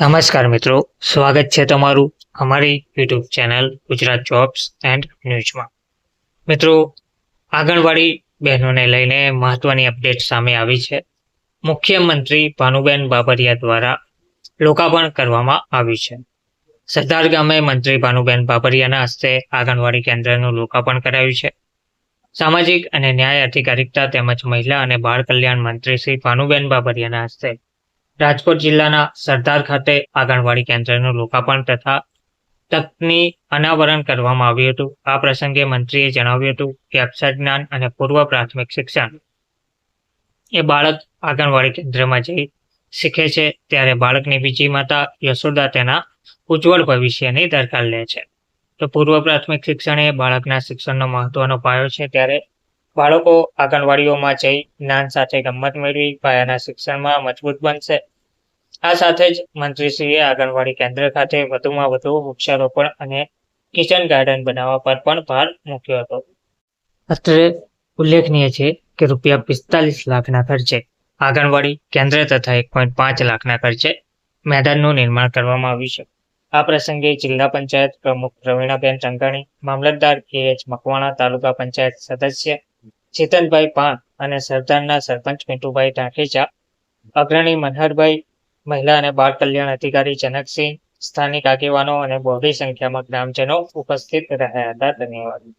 નમસ્કાર મિત્રો, સ્વાગત છે તમારું અમારી YouTube channel Gujarat jobs and ન્યૂઝમાં. મિત્રો, આંગણવાડી બહેનોને લઈને મહત્વની અપડેટ સામે આવી છે. મુખ્યમંત્રી ભાનુબેન બાબરિયા દ્વારા લોકાર્પણ કરવામાં આવ્યું છે. સરદાર ગામે મંત્રી ભાનુબેન બાબરિયાના હસ્તે આંગણવાડી કેન્દ્રનું લોકાર્પણ કરાયું છે. સામાજિક અને ન્યાય અધિકારિકતા તેમજ મહિલા અને બાળ કલ્યાણ મંત્રી શ્રી ભાનુબેન બાબરિયાના હસ્તે રાજકોટ જિલ્લાના સરદાર ખાતે આંગણવાડી કેન્દ્રનું લોકાર્પણ તથા તકની અનાવરણ કરવામાં આવ્યું હતું. આ પ્રસંગે મંત્રીએ જણાવ્યું હતું કે અક્ષર અને પૂર્વ પ્રાથમિક શિક્ષણ એ બાળક આંગણવાડી કેન્દ્રમાં જઈ શીખે છે. ત્યારે બાળકની બીજી માતા યશોદા તેના ઉજ્જવળ ભવિષ્યની દરકાર લે છે. તો પૂર્વ પ્રાથમિક શિક્ષણ એ બાળકના શિક્ષણનો મહત્વનો પાયો છે. ત્યારે બાળકો આંગણવાડીઓમાં જઈ જ્ઞાન સાથે ગમત મેળવી પાયાના શિક્ષણમાં મજબૂત બનશે. આ સાથે જ મંત્રીશ્રીએ આંગણવાડી કેન્દ્ર ખાતે વધુમાં વધુ વૃક્ષારોપણ અને કિચન ગાર્ડન બનાવવા પર પણ ભાર મૂક્યો હતો. અત્રે ઉલ્લેખનીય છે કે રૂપિયા પિસ્તાલીસ લાખના ખર્ચે આંગણવાડી કેન્દ્ર તથા એક પોઈન્ટ પાંચ લાખના ખર્ચે મેદાનનું નિર્માણ કરવામાં આવ્યું છે. આ પ્રસંગે જિલ્લા પંચાયત પ્રમુખ પ્રવીણાબેન રંગાણી, મામલતદાર કે એચ મકવાણા તાલુકા પંચાયત સદસ્ય ચેતનભાઈ પાણ અને સરદારના સરપંચ મીઠુભાઈ ટાંકેચા અગ્રણી મનહરભાઈ મહિલા અને બાળ કલ્યાણ અધિકારી જનકસિંહ, સ્થાનિક આગેવાનો અને બહોળી સંખ્યામાં ગ્રામજનો ઉપસ્થિત રહ્યા હતા. ધન્યવાદ.